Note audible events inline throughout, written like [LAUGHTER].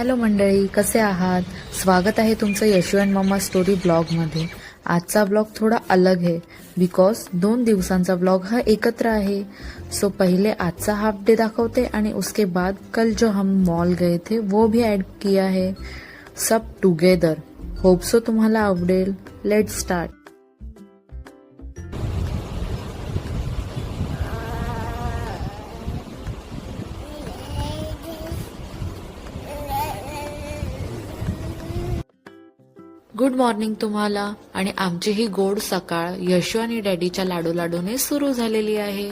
Hello मंडळी कसे आहात? स्वागत आहे तुमचं यशू अँड मम्मा स्टोरी ब्लॉगमध्ये. आजचा ब्लॉग थोडा अलग है बिकॉज दोन दिवसांचा ब्लॉग हा एकत्र आहे. सो पहिले आजचा हाफ डे दाखवते आणि उसके बाद कल जो हम मॉल गए थे वो भी ॲड किया है. सब टुगेदर होप सो तुम्हाला आवडेल. लेट स्टार्ट गुड मॉर्निंग तुम्हाला. आणि आमची ही गोड सकाळ यशू आणि डॅडीच्या लाडू लाडूने सुरू झालेली आहे.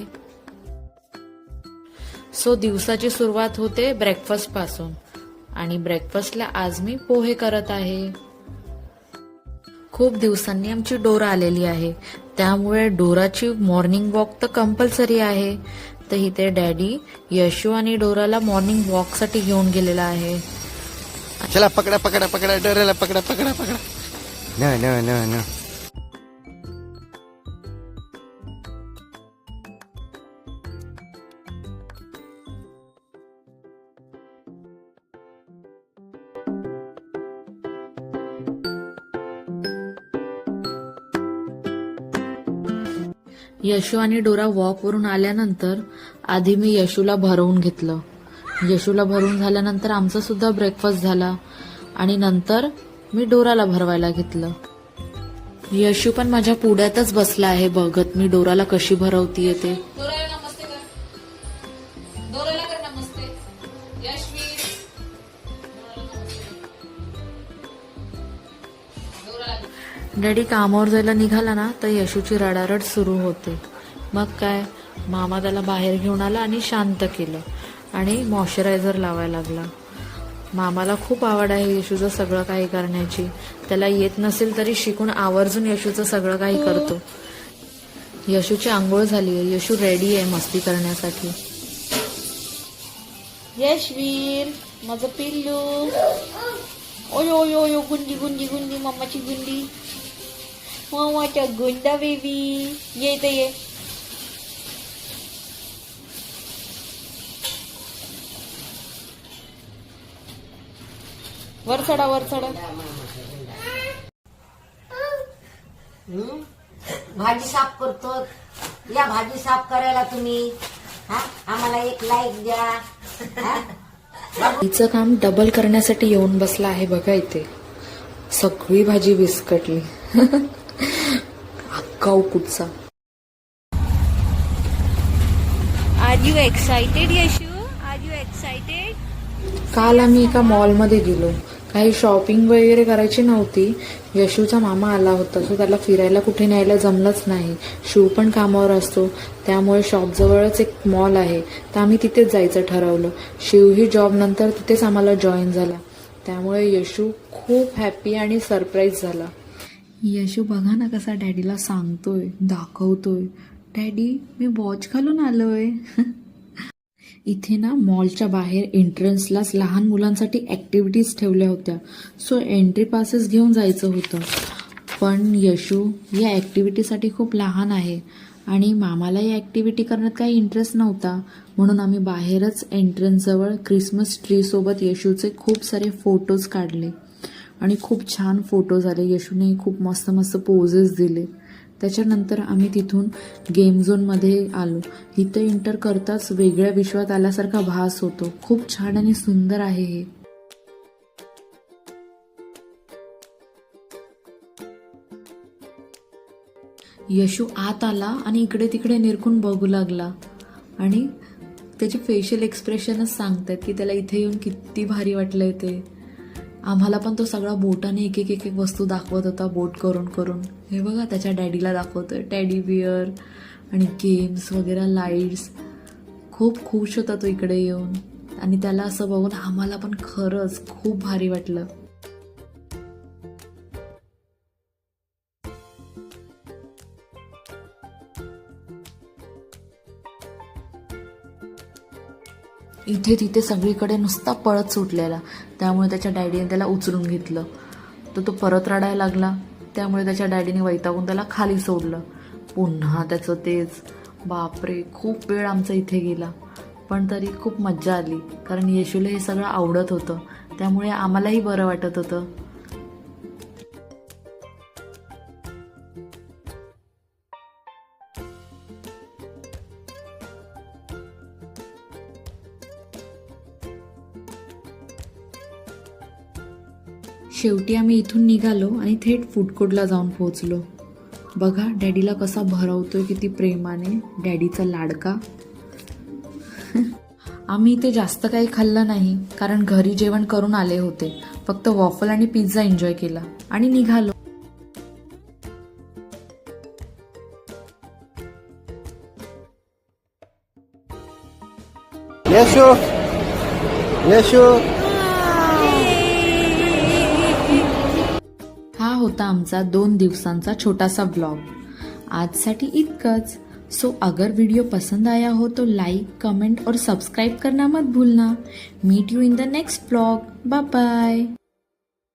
सो दिवसाची सुरुवात होते ब्रेकफास्टपासून. आणि ब्रेकफास्टला आज मी पोहे करत आहे. खूप दिवसांनी आमची डोरा आलेली आहे. त्यामुळे डोराची मॉर्निंग वॉक तर कंपल्सरी आहे. तर इथे डॅडी यशू आणि डोराला मॉर्निंग वॉकसाठी घेऊन गेलेला आहे. चला पकडा पकडा पकडा डोऱ्याला पकडा पकडा पकडा. न यशू आणि डोरा वॉक वरून आल्यानंतर आधी मी यशूला भरवून घेतलं. यशूला भरून झाल्यानंतर आमचा सुद्धा ब्रेकफास्ट झाला आणि नंतर मी डोराला भरवायला घेतलं. यशू पण माझ्या पुढ्यातच बसला आहे बघत. मी डोराला कशी भरवतीये ते डॅडी कामावर जायला निघाला ना तर यशूची रडारड सुरू होते. मग काय? मामा त्याला बाहेर घेऊन आला आणि शांत केलं आणि मॉइश्चरायझर लावायला लागला. मामाला खूप आवड आहे येशूचं सगळं काही करण्याची. त्याला येत नसेल तरी शिकून आवर्जून येशूचं सगळं काही करतो. यशूची आंघोळ झाली आहे. यशू रेडी आहे मस्ती करण्यासाठी. यशवीर माझं पिल्लू. ओयो ओयो ओयो गुंडी गुंडी गुंडी मम्माची गुंडी. मामाच्या गुंडा बेबी ये ये. वर चढा वर चढा. भाजी साफ करतो. या भाजी साफ करायला तुम्ही. हा? आम्हाला एक लाईक द्या. हा? तिचं काम डबल करण्यासाठी येऊन बसला आहे बघा इथे. सगळी भाजी विस्कटली अक्का कुठचा Are you excited, Yashu? Are you excited? काल आम्ही एका मॉलमध्ये गेलो. काही शॉपिंग वगैरे करायची नव्हती. यशूचा मामा आला होता. सो त्याला फिरायला कुठे न्यायला जमलंच नाही. शिव पण कामावर असतो. त्यामुळे शॉपजवळच एक मॉल आहे. तर आम्ही तिथेच जायचं ठरवलं. शिवही जॉबनंतर तिथेच आम्हाला जॉईन झाला. त्यामुळे यशू खूप हॅपी आणि सरप्राईज झाला. यशू बघा ना कसा डॅडीला सांगतोय दाखवतोय. डॅडी मी वॉच घालून आलोय. [LAUGHS] इथे ना मॉलच्या बाहेर एंट्रन्सलाच लहान मुलांसाठी ॲक्टिव्हिटीज ठेवल्या होत्या. सो एंट्री पासेस घेऊन जायचं होतं. पण यशू या ॲक्टिव्हिटीसाठी खूप लहान आहे आणि मामाला या ॲक्टिव्हिटी करण्यात काही इंटरेस्ट नव्हता. म्हणून आम्ही बाहेरच एंट्रन्सजवळ क्रिसमस ट्रीसोबत यशूचे खूप सारे फोटोज काढले. आणि खूप छान फोटोज आले यशूने खूप मस्त मस्त पोजेस दिले. त्याच्यानंतर आम्ही तिथून गेम झोनमध्ये आलो. इथं इंटर करताच वेगळ्या विश्वात आल्यासारखा भास होतो. खूप छान आणि सुंदर आहे हे. यशू आत आला आणि इकडे तिकडे निरखून बघू लागला. आणि त्याचे फेशियल एक्सप्रेशनच सांगतात की त्याला इथे येऊन किती भारी वाटलंय ते. आम्हाला पण तो सगळा बोटाने एक एक एक एक वस्तू दाखवत होता बोट करून करून. हे बघा त्याच्या डॅडीला दाखवतोय. टॅडी बिअर आणि गेम्स वगैरे लाईट्स खूप खुश होता तो इकडे येऊन. आणि त्याला असं बघून आम्हाला पण खरंच खूप भारी वाटलं. इथे तिथे सगळीकडे नुसता पळत सुटलेला. त्यामुळे त्याच्या डॅडीने त्याला उचलून घेतलं. तर तो परत रडायला लागला. त्यामुळे त्याच्या डॅडीने वैतागून त्याला खाली सोडलं. पुन्हा त्याचं तेच बापरे खूप वेळ आमचा इथे गेला. पण तरी खूप मज्जा आली. कारण येशूला हे सगळं आवडत होतं. त्यामुळे आम्हालाही बरं वाटत होतं. शेवटी आम्ही इथून निघालो आणि थेट फूड कोर्टला जाऊन पोहोचलो. बघा डॅडीला कसा भरवतोय किती प्रेमाने. डॅडीचा लाडका. [LAUGHS] आम्ही इथे जास्त काही खाल्लं नाही कारण घरी जेवण करून आले होते. फक्त वॉफल आणि पिझ्झा एन्जॉय केला आणि निघालो. यशू! यशू! होता आमचा दोन दिवसांचा छोटासा ब्लॉग आजसाठी इतकंच. सो अगर वीडियो पसंद आया हो तो लाइक कमेंट और सब्सक्राइब करना मत भूलना. Meet you in the next blog bye bye